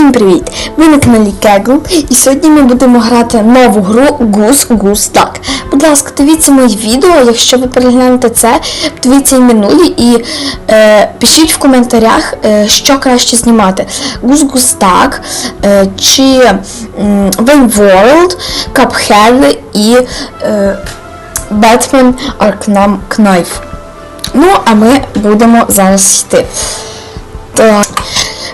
Всім привіт! Ви на каналі Кегл і сьогодні ми будемо грати нову гру Goose Goose Duck. Будь ласка, дивіться мої відео, якщо ви переглянете це, дивіться і минулі і е, пишіть в коментарях, е, що краще знімати. Goose Goose Duck е, чи м, Wayne World, Cuphead і е, Arkham Knife. Ну, а ми будемо зараз йти. Так.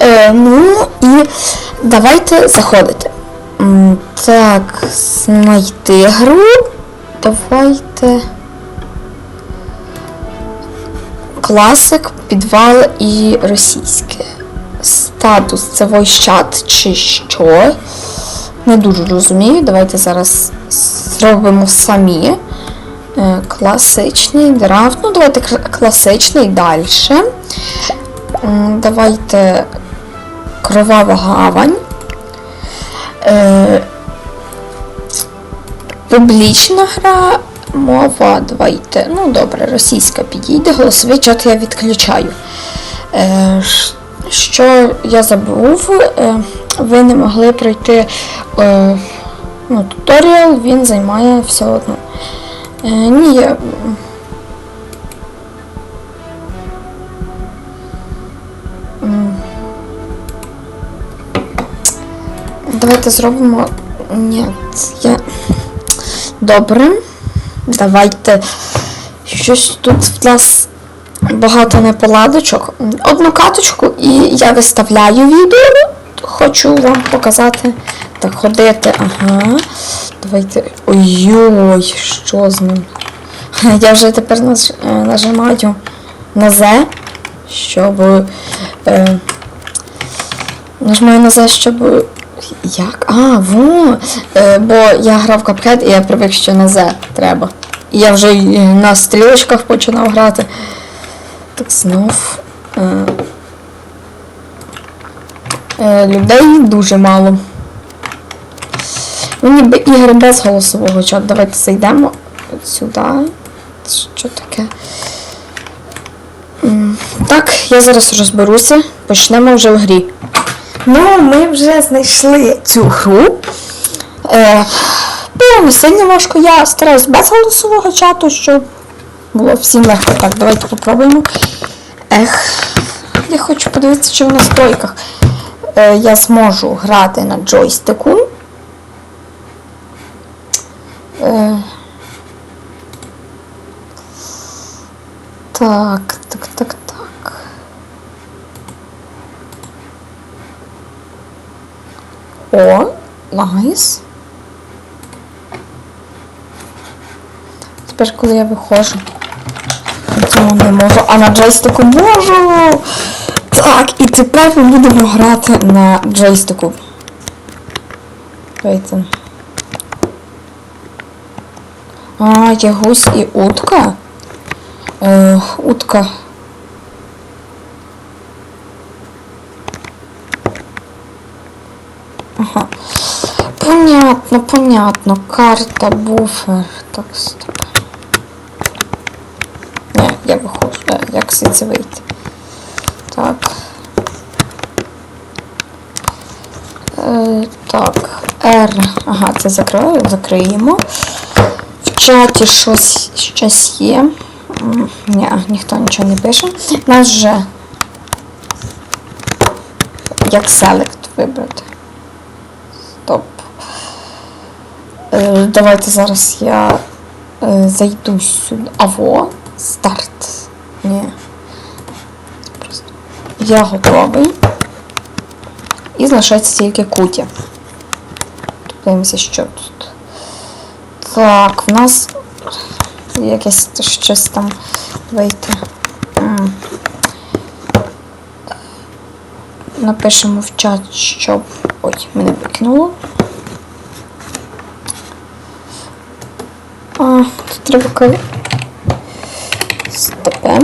Е, ну і давайте заходити. Так, знайти гру. Давайте. Класик, підвал і російське. Статус це войщат чи що? Не дуже розумію. Давайте зараз зробимо самі. Е, Класичний драфт. Ну, давайте класичний далі. М, Давайте кровава гавань. Е, публічна гра, мова, давайте. Ну, добре, російська підійде, голосовий чат я відключаю. Е, що я забув, е, ви не могли пройти е, ну, туторіал, він займає все одно. Е, ні, я, Давайте зробимо. Ні, я. Добре. Давайте. Щось тут в нас багато неполадочок. Одну каточку і я виставляю відео. Хочу вам показати. Так, ходити. Ага. Давайте. Ой-ой, що з ним? Я вже тепер е, нажимаю на Z, щоб. Е... Нажимаю на Z, щоб як? А, во! Е, бо я грав Cuphead і я привик, що на Z треба. І я вже на стрілочках починав грати. Так знов. Е, е, людей дуже мало. Ну, ніби ігри без голосового чату. Давайте зайдемо от сюди. Що таке? Так, я зараз розберуся. Почнемо вже в грі. Ну, ми вже знайшли цю гру. Е, не сильно важко. Я стараюсь без голосового чату, щоб було всім легко. Так, давайте попробуємо. Ех, я хочу подивитися, чи в настройках е, я зможу грати на джойстику. Е, так, так, так, так. О, найс. Тепер, коли я виходжу, цьому не можу, а на джойстику можу. Так, і тепер ми будемо грати на джойстику. Давайте. А, є гусь і утка. Е, утка. Ага. Понятно, понятно. Карта, буфер. Так, стоп. Не, я виходжу. Е, Як звідси вийти? Так. Е, так. R. Ага, це закрою, закриємо. В чаті щось, щось є. Ні, ніхто нічого не пише. Нас вже як селект вибрати. Стоп. Е, давайте зараз я е, зайду сюди. Аво. Старт. Ні. Просто. Я готовий. І залишається тільки кутя. Подивимося, що тут. Так, в нас якесь щось там вийти. Напишемо в чат, щоб... Ой, мене викинуло. А, тут треба. Стопе.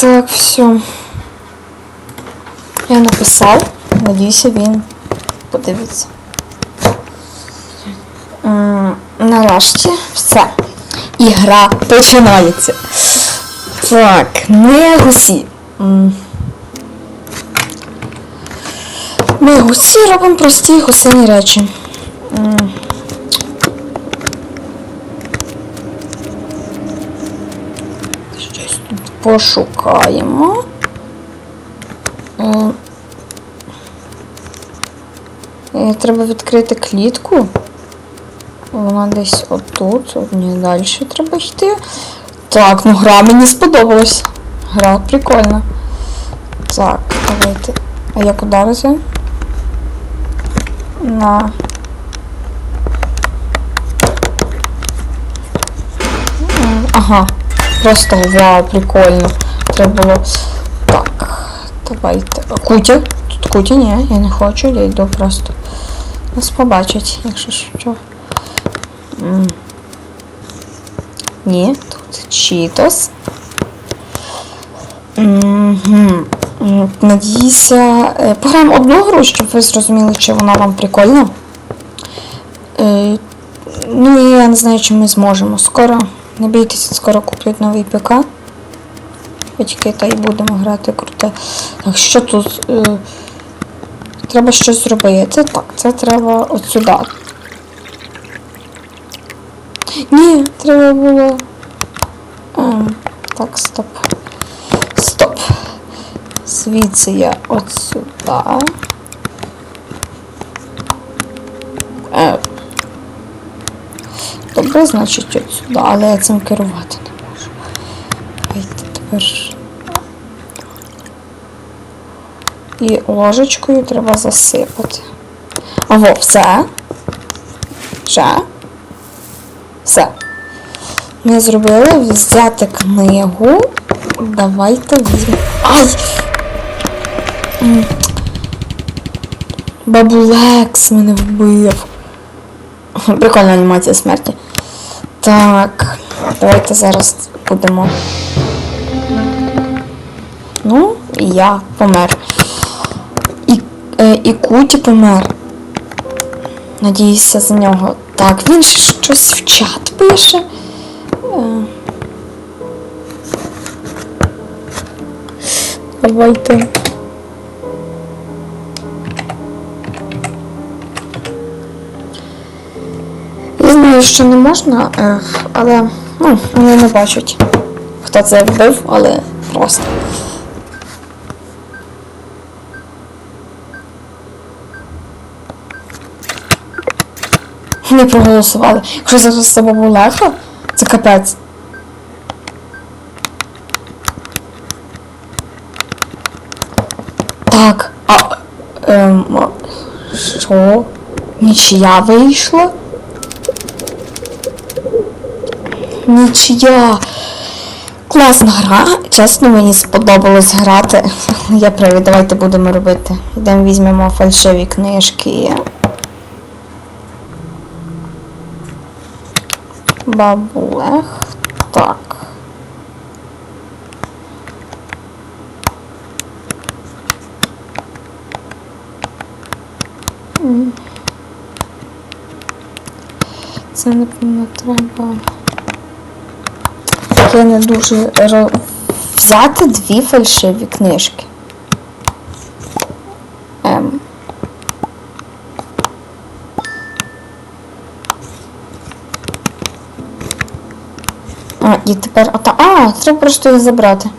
Так, все. Я написав. Надіюся, він подивиться. Нарешті все. Ігра починається. Так, ми гусі. Ми гусі робимо прості гусині речі. Щось тут пошукаємо. Е, е, Треба відкрити клітку. Вона десь отут, от ні, далі треба йти. Так, ну гра мені сподобалась. Гра прикольна. Так, давайте. А я куди везе? На. Ага. Просто вау, прикольно. Треба було. Так, давайте. Кутя? Тут кутя? Ні, я не хочу, я йду просто. Нас побачать, якщо що. Ні, Мгм. М, Надіюся, е, пограємо одну гру, щоб ви зрозуміли, чи вона вам прикольна. Е, Ну і я не знаю, чи ми зможемо. Скоро, не бійтеся, скоро куплять новий ПК. Батьки та й будемо грати круте. Так, що тут? Е, Треба щось зробити. Так, це треба от сюди. Ні, треба було. Так, стоп. Стоп. Звідси я от сюди. Е. Добре, значить от сюди, але я цим керувати не можу. Давайте тепер. І ложечкою треба засипати. Аво, все. Ще. Все. Ми зробили взяти книгу. Давайте візьмемо. Ай! Бабулекс мене вбив. Прикольна анімація смерті. Так, давайте зараз будемо. Ну, і я помер. І, е, і Куті помер. Надіюся за нього. Так, він щось в чат пише. Давайте. Я знаю, що не можна, е, але ну, вони не бачать, хто це вбив, але просто. Не проголосували. Якщо зараз це бабу легко, капець. Так, а ем, що? Нічия вийшла? Нічия. Класна гра. Чесно, мені сподобалось грати. Я привід, давайте будемо робити. Йдемо візьмемо фальшиві книжки. Бабулех. Так. Це напевно треба. Я не дуже взяти дві фальшиві книжки. Ем. І тепер. А, а, треба просто їх забрати.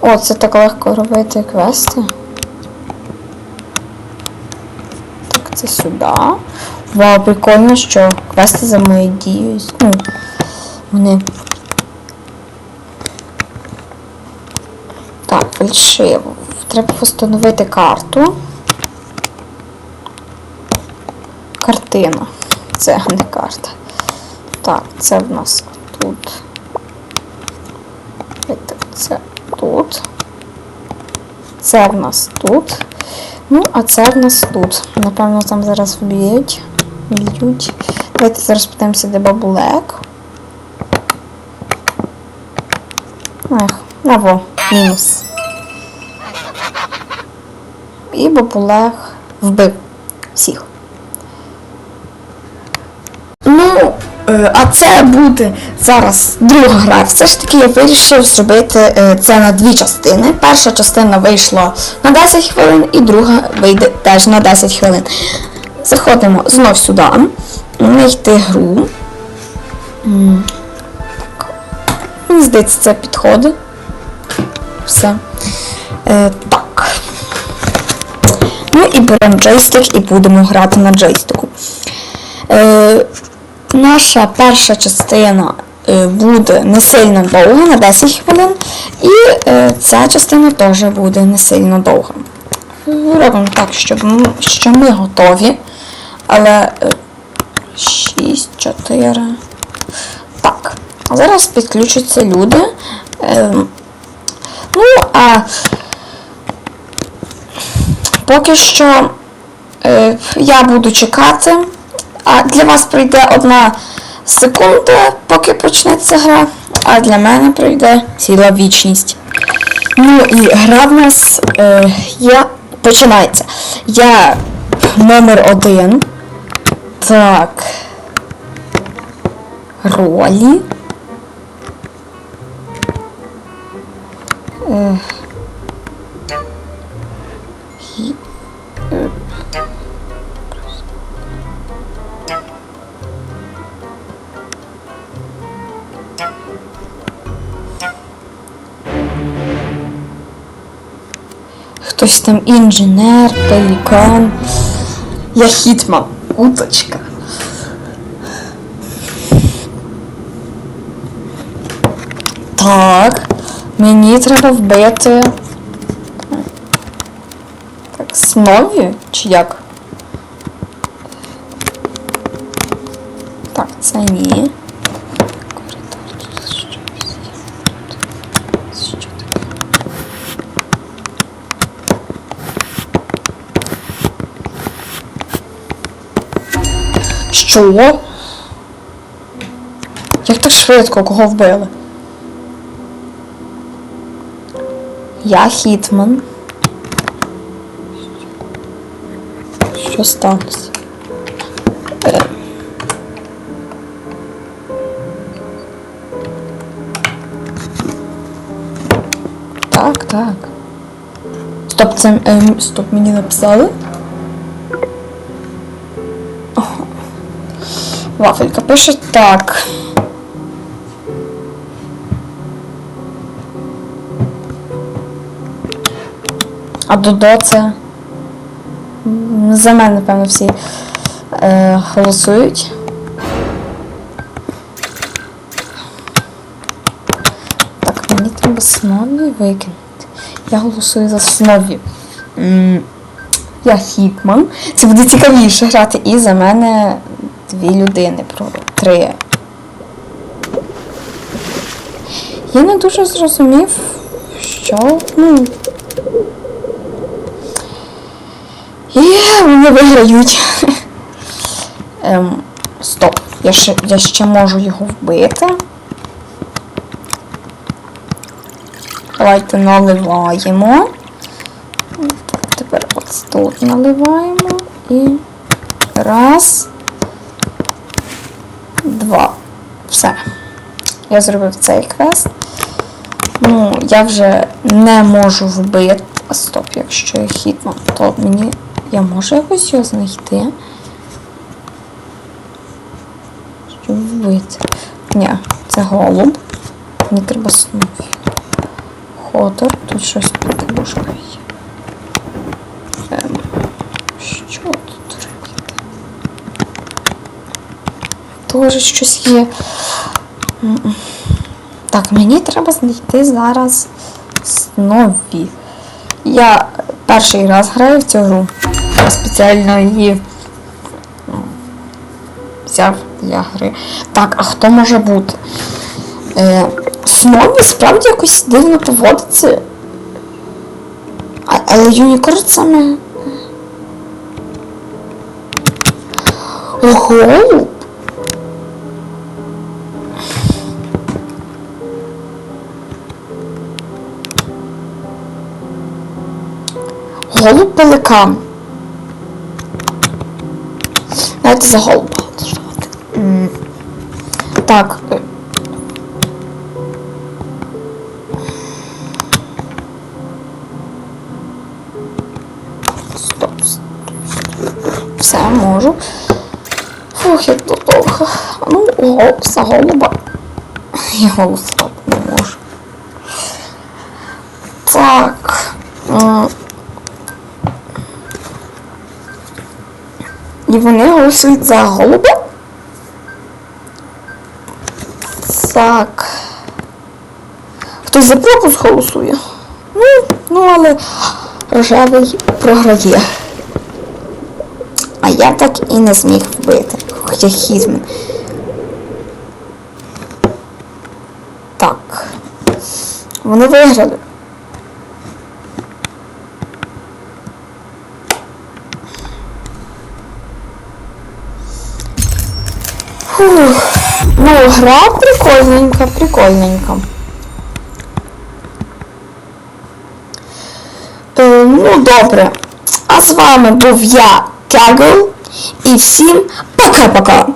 О, це так легко робити квести. Так, це сюди. Вау, прикольно, що квести за моєю дією. Ну, вони. Так, фальшиво. Треба встановити карту. Картина. Це не карта. Так, це в нас тут. Це тут. Це в нас тут. Ну, а це в нас тут. Напевно, там зараз вб'ють. Б'ють. Давайте зараз подивимося, де бабулек. Ех, наво, мінус. І бабулех вбив всіх. Ну, Е, А це буде зараз друга гра. Все ж таки я вирішив зробити е, це на дві частини. Перша частина вийшла на 10 хвилин, і друга вийде теж на 10 хвилин. Заходимо знов сюди. Знайти гру. Мені здається, це підходить. Все. Е, так. Ну і беремо джойстик і будемо грати на джойстику. Е, наша перша частина е, буде не сильно довга, на 10 хвилин, і е, ця частина теж буде не сильно довга. Робимо так, щоб ми, що ми готові, але 6, 4. Так, зараз підключаться люди. Е, ну, а поки що е, я буду чекати, а для вас прийде одна секунда, поки почнеться гра, а для мене прийде ціла вічність. Ну і гра в нас е, є, починається. Я номер один. Так. Ролі. Е, Хтось там інженер, пелікан. Я хітман, уточка. Так, мені треба вбити. Так, снові? Чи як? Так, це ні. Коридор, тут щось є. Тут що таке? Що? Як так швидко, кого вбили? Я Хітман. Що сталося? Е. Так, так. Стоп, це ем, стоп, мені написали. Вафелька пише так. А Додо це. За мене, напевно, всі е, голосують. Так, мені треба снові викинути. Я голосую за снові. Я Хітман. Це буде цікавіше грати. І за мене дві людини про три. Я не дуже зрозумів, що. Ну, І вони виграють. Ем, стоп. Я ще, я ще можу його вбити. Давайте наливаємо. Тепер ось тут наливаємо. І раз. Два. Все. Я зробив цей квест. Ну, я вже не можу вбити. Стоп, якщо я хітман, то мені. Я можу якось його знайти. Щоб вбити. Ні, це голуб. Мені треба снові. Ходор, тут щось ложкою є. Ем, що тут робити? Тоже щось є. Так, мені треба знайти зараз снові. Я перший раз граю в цю гру. Я спеціально її взяв для гри. Так, а хто може бути? Е, Снові справді якось дивно поводиться. А, але Юнікорн саме. Ого! Голуб пеликан. Давайте за голуба голосувати. Так. е. Стоп. Все, можу. Фух, як тут довго. Ну, голубса, голуба. Я голосувати не можу. Так. І вони голосують за голуба? Так. Хтось за пропуск голосує? Ну, ну але рожевий програє. А я так і не зміг вбити. Хоча хізмен. Так. Вони виграли. Фух. Ну, гра прикольненька, прикольненька. Е, ну, добре. А з вами був я, Кягл. і всім пока-пока.